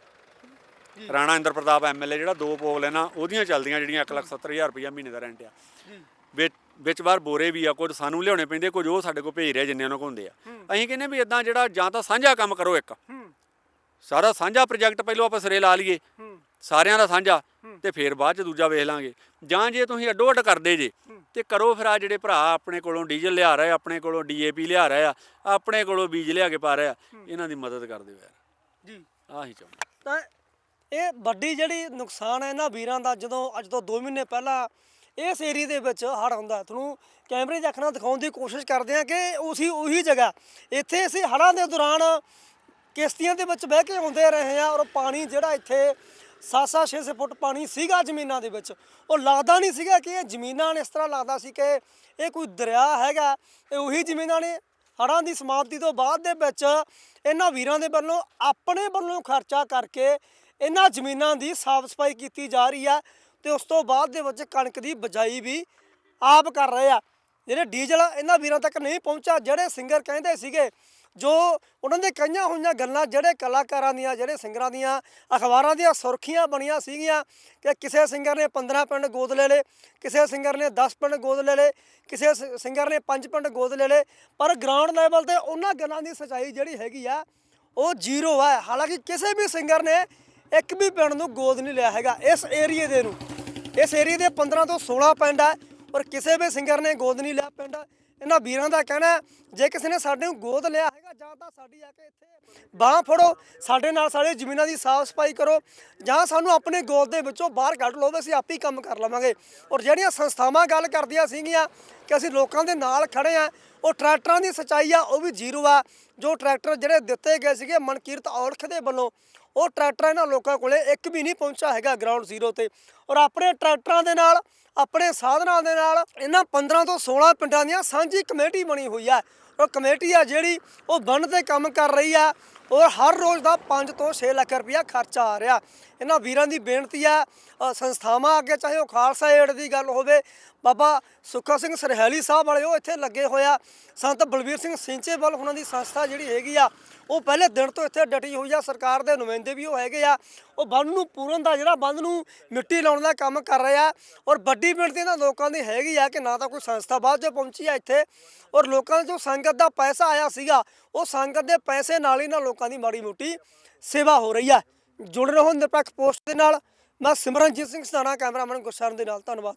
ਰਾਣਾ ਇੰਦਰ ਪ੍ਰਤਾਪ ਐਮਐਲਏ ਜਿਹੜਾ ਦੋ ਪੋਗਲੈਨਾਂ ਉਹਦੀਆਂ ਚੱਲਦੀਆਂ ਜਿਹੜੀਆਂ 170000 ਰੁਪਇਆ ਮਹੀਨੇ ਦਾ ਰੈਂਟ ਆ। ਵਿੱਚ ਵਿੱਚ ਬਾਰ ਬੋਰੇ ਵੀ ਆ ਕੁਝ ਸਾਨੂੰ ਲਿਆਉਣੇ ਪੈਂਦੇ ਕੁਝ ਉਹ ਸਾਡੇ ਕੋਲ ਭੇਜ ਰਿਹਾ ਜਿੰਨੇ ਉਹਨਾਂ ਕੋਲ ਹੁੰਦੇ ਆ ਅਸੀਂ ਕਹਿੰਦੇ ਵੀ ਇਦਾਂ ਜਿਹੜਾ ਜਾਂ ਤਾਂ ਸਾਂਝਾ ਕੰਮ ਕਰੋ ਇੱਕ। ਸਾਰਾ ਸਾਂਝਾ ਪ੍ਰੋਜੈਕਟ ਪਹਿਲਾਂ ਆਪਾਂ ਸਿਰੇ ਲਾ ਲਈਏ। ਸਾਰਿਆਂ ਦਾ ਸਾਂਝਾ। ਤੇ ਫਿਰ ਬਾਅਦ ਚ ਦੂਜਾ ਵੇਖ ਲਾਂਗੇ। ਜਾਂ ਜੇ ਤੁਸੀਂ ਅੱਡੋ ਅੱਡ ਕਰਦੇ ਜੇ ਤੇ ਕਰੋ ਫਿਰ ਆ ਜਿਹੜੇ ਭਰਾ ਆਪਣੇ ਕੋਲੋਂ ਡੀਜ਼ਲ ਲਿਆ ਰਹੇ ਆ, ਆਪਣੇ ਕੋਲੋਂ ਡੀਏਪੀ ਲਿਆ ਰਹੇ ਆ ਆਪਣੇ ਕੋਲੋਂ ਬੀਜ ਲਿਆ ਕੇ ਪਾ ਰਹੇ ਆ ਇਹਨਾਂ ਦੀ ਮਦਦ ਕਰ ਦਿਓ ਯਾਰ। ਜੀ। ਆਹੀ ਚਾਹੁੰਦਾ। ਤਾਂ ਇਹ ਵੱਡੀ ਜਿਹੜੀ ਨੁਕਸਾਨ ਹੈ ਇਹਨਾਂ ਵੀਰਾਂ ਦਾ ਜਦੋਂ ਅੱਜ ਤੋਂ 2 ਮਹੀਨੇ ਪਹਿਲਾਂ ਇਸ ਏਰੀਆ ਦੇ ਵਿੱਚ ਹੜ ਹੁੰਦਾ। ਤੁਹਾਨੂੰ ਕੈਮਰੇ 'ਚ ਅੱਖਾਂ ਦਿਖਾਉਣ ਦੀ ਕੋਸ਼ਿਸ਼ ਕਰਦੇ ਹਾਂ ਕਿ ਉਸੀ ਉਹੀ ਜਗ੍ਹਾ ਇੱਥੇ ਅਸੀਂ ਹੜਾਂ ਦੇ ਦੌਰਾਨ ਕਿਸ਼ਤੀਆਂ ਦੇ ਵਿੱਚ ਬਹਿ ਕੇ ਆਉਂਦੇ ਰਹੇ ਆ ਔਰ ਪਾਣੀ ਜਿਹੜਾ ਇੱਥੇ 7-7 6 ਫੁੱਟ ਪਾਣੀ ਸੀਗਾ ਜ਼ਮੀਨਾਂ ਦੇ ਵਿੱਚ। ਉਹ ਲੱਗਦਾ ਨਹੀਂ ਸੀਗਾ ਕਿ ਇਹ ਜ਼ਮੀਨਾਂ ਨੇ ਇਸ ਤਰ੍ਹਾਂ ਲੱਗਦਾ ਸੀ ਕਿ ਇਹ ਕੋਈ ਦਰਿਆ ਹੈਗਾ, ਇਹ ਉਹੀ ਜ਼ਮੀਨਾਂ ਨੇ ਹੜ੍ਹਾਂ ਦੀ ਸਮਾਪਤੀ ਤੋਂ ਬਾਅਦ ਦੇ ਵਿੱਚ ਇਹਨਾਂ ਵੀਰਾਂ ਦੇ ਵੱਲੋਂ ਆਪਣੇ ਵੱਲੋਂ ਖਰਚਾ ਕਰਕੇ ਇਹਨਾਂ ਜ਼ਮੀਨਾਂ ਦੀ ਸਾਫ਼ ਸਫ਼ਾਈ ਕੀਤੀ ਜਾ ਰਹੀ ਹੈ ਤੇ ਉਸ ਤੋਂ ਬਾਅਦ ਦੇ ਵਿੱਚ ਕਣਕ ਦੀ ਬਜਾਈ ਵੀ ਆਪ ਕਰ ਰਹੇ ਆ। ਜਿਹੜੇ ਡੀਜ਼ਲ ਇਹਨਾਂ ਵੀਰਾਂ ਤੱਕ ਨਹੀਂ ਪਹੁੰਚਾ ਜਿਹੜੇ ਸਿੰਗਰ ਕਹਿੰਦੇ ਸੀਗੇ ਜੋ ਉਹਨਾਂ ਦੇ ਕਈਆਂ ਹੋਈਆਂ ਗੱਲਾਂ ਜਿਹੜੇ ਕਲਾਕਾਰਾਂ ਦੀਆਂ, ਜਿਹੜੇ ਸਿੰਗਰਾਂ ਦੀਆਂ, ਅਖਬਾਰਾਂ ਦੀਆਂ ਸੁਰਖੀਆਂ ਬਣੀਆਂ ਸੀਗੀਆਂ ਕਿ ਕਿਸੇ ਸਿੰਗਰ ਨੇ 15 ਪਿੰਡ ਗੋਦ ਲੈ ਲਏ, ਕਿਸੇ ਸਿੰਗਰ ਨੇ 10 ਪਿੰਡ ਗੋਦ ਲੈ ਲਏ, ਕਿਸੇ ਸਿੰਗਰ ਨੇ 5 ਪਿੰਡ ਗੋਦ ਲੈ ਲਏ, ਪਰ ਗਰਾਊਂਡ ਲੈਵਲ ਤੇ ਉਹਨਾਂ ਗੱਲਾਂ ਦੀ ਸੱਚਾਈ ਜਿਹੜੀ ਹੈਗੀ ਆ, ਉਹ ਜ਼ੀਰੋ ਹੈ ਹਾਲਾਂਕਿ ਕਿਸੇ ਵੀ ਸਿੰਗਰ ਨੇ ਇੱਕ ਵੀ ਪਿੰਡ ਨੂੰ ਗੋਦ ਨਹੀਂ ਲਿਆ ਹੈਗਾ, ਇਸ ਏਰੀਏ ਦੇ ਨੂੰ। ਇਸ ਏਰੀਏ ਦੇ 15 ਤੋਂ 16 ਪਿੰਡ ਹੈ ਔਰ ਕਿਸੇ ਵੀ ਸਿੰਗਰ ਨੇ ਗੋਦ ਨਹੀਂ ਲਿਆ ਪਿੰਡ। ਇਹਨਾਂ ਵੀਰਾਂ ਦਾ ਕਹਿਣਾ ਜੇ ਕਿਸੇ ਨੇ ਸਾਡੇ ਨੂੰ ਗੋਦ ਲਿਆ ਹੈਗਾ ਜਾਂ ਤਾਂ ਸਾਡੀ ਆ ਕੇ ਇੱਥੇ ਬਾਹ ਫੜੋ, ਸਾਡੇ ਨਾਲ ਸਾਡੇ ਜ਼ਮੀਨਾਂ ਦੀ ਸਾਫ਼ ਸਫ਼ਾਈ ਕਰੋ, ਜਾਂ ਸਾਨੂੰ ਆਪਣੇ ਗੋਦ ਦੇ ਵਿੱਚੋਂ ਬਾਹਰ ਕੱਢ ਲਓ ਵੀ ਅਸੀਂ ਆਪੇ ਹੀ ਕੰਮ ਕਰ ਲਵਾਂਗੇ। ਔਰ ਜਿਹੜੀਆਂ ਸੰਸਥਾਵਾਂ ਗੱਲ ਕਰਦੀਆਂ ਸੀਗੀਆਂ ਕਿ ਅਸੀਂ ਲੋਕਾਂ ਦੇ ਨਾਲ ਖੜੇ ਆ, ਉਹ ਟਰੈਕਟਰਾਂ ਦੀ ਸਚਾਈ ਆ, ਉਹ ਵੀ ਜ਼ੀਰੋ ਆ। ਜੋ ਟਰੈਕਟਰ ਜਿਹੜੇ ਦਿੱਤੇ ਗਏ ਸੀਗੇ ਮਨਕੀਰਤ ਔਲਖ ਦੇ ਵੱਲੋਂ, ਉਹ ਟਰੈਕਟਰ ਇਹਨਾਂ ਲੋਕਾਂ ਕੋਲੇ ਇੱਕ ਵੀ ਨਹੀਂ ਪਹੁੰਚਾ ਹੈਗਾ ਗਰਾਊਂਡ ਜ਼ੀਰੋ ਤੇ। ਔਰ ਆਪਣੇ ਟਰੈਕਟਰਾਂ ਦੇ ਨਾਲ, ਆਪਣੇ ਸਾਧਨਾਂ ਦੇ ਨਾਲ, ਇਹਨਾਂ 15 ਤੋਂ 16 ਪਿੰਡਾਂ ਦੀਆਂ ਸਾਂਝੀ ਕਮੇਟੀ ਬਣੀ ਹੋਈ ਆ। ਉਹ ਕਮੇਟੀ ਆ ਜਿਹੜੀ ਉਹ ਬੰਨ ਤੇ ਕੰਮ ਕਰ ਰਹੀ ਆ ਔਰ ਹਰ ਰੋਜ਼ ਦਾ 5 ਤੋਂ 6 ਲੱਖ ਰੁਪਇਆ ਖਰਚਾ ਆ ਰਿਹਾ। ਇਹਨਾਂ ਵੀਰਾਂ ਦੀ ਬੇਨਤੀ ਆ ਸੰਸਥਾਵਾਂ ਅੱਗੇ ਚਾਹੇ ਉਹ ਖਾਲਸਾ ਏਡ ਦੀ ਗੱਲ ਹੋਵੇ, ਬਾਬਾ ਸੁੱਖਾ ਸਿੰਘ ਸਰਹੈਲੀ ਸਾਹਿਬ ਵਾਲੇ ਉਹ ਇੱਥੇ ਲੱਗੇ ਹੋਇਆ ਸੰਤ ਬਲਬੀਰ ਸਿੰਘ ਸਿੰਚੇਵਾਲ ਉਹਨਾਂ ਦੀ ਸੰਸਥਾ ਜਿਹੜੀ ਹੈਗੀ ਆ ਉਹ ਪਹਿਲੇ ਦਿਨ ਤੋਂ ਇੱਥੇ ਡਟੀ ਹੋਈ ਆ, ਸਰਕਾਰ ਦੇ ਨੁਮਾਇੰਦੇ ਵੀ ਉਹ ਹੈਗੇ ਆ। ਉਹ ਬੰਦ ਨੂੰ ਪੂਰਨ ਦਾ ਜਿਹੜਾ ਬੰਦ ਨੂੰ ਮਿੱਟੀ ਲਾਉਣ ਦਾ ਕੰਮ ਕਰ ਰਿਹਾ ਔਰ ਵੱਡੀ ਗਿਣਤੀ ਇਹਨਾਂ ਲੋਕਾਂ ਦੀ ਹੈਗੀ ਆ ਕਿ ਨਾ ਤਾਂ ਕੋਈ ਸੰਸਥਾ ਬਾਅਦ ਚ ਪਹੁੰਚੀ ਆ ਇੱਥੇ। ਔਰ ਲੋਕਾਂ ਦਾ ਜੋ ਸੰਗਤ ਦਾ ਪੈਸਾ ਆਇਆ ਸੀਗਾ, ਉਹ ਸੰਗਤ ਦੇ ਪੈਸੇ ਨਾਲ ਹੀ ਨਾ ਲੋਕਾਂ ਦੀ ਮਾੜੀ ਮੋਟੀ ਸੇਵਾ ਹੋ ਰਹੀ ਆ। ਜੁੜ ਰਹੋ ਨਿਰਪੱਖ ਪੋਸਟ ਦੇ ਨਾਲ। ਮੈਂ ਸਿਮਰਨਜੀਤ ਸਿੰਘ ਸਦਾਣਾ, ਕੈਮਰਾਮੈਨ ਗੁਰਸ਼ਰਨ ਦੇ ਨਾਲ, ਧੰਨਵਾਦ।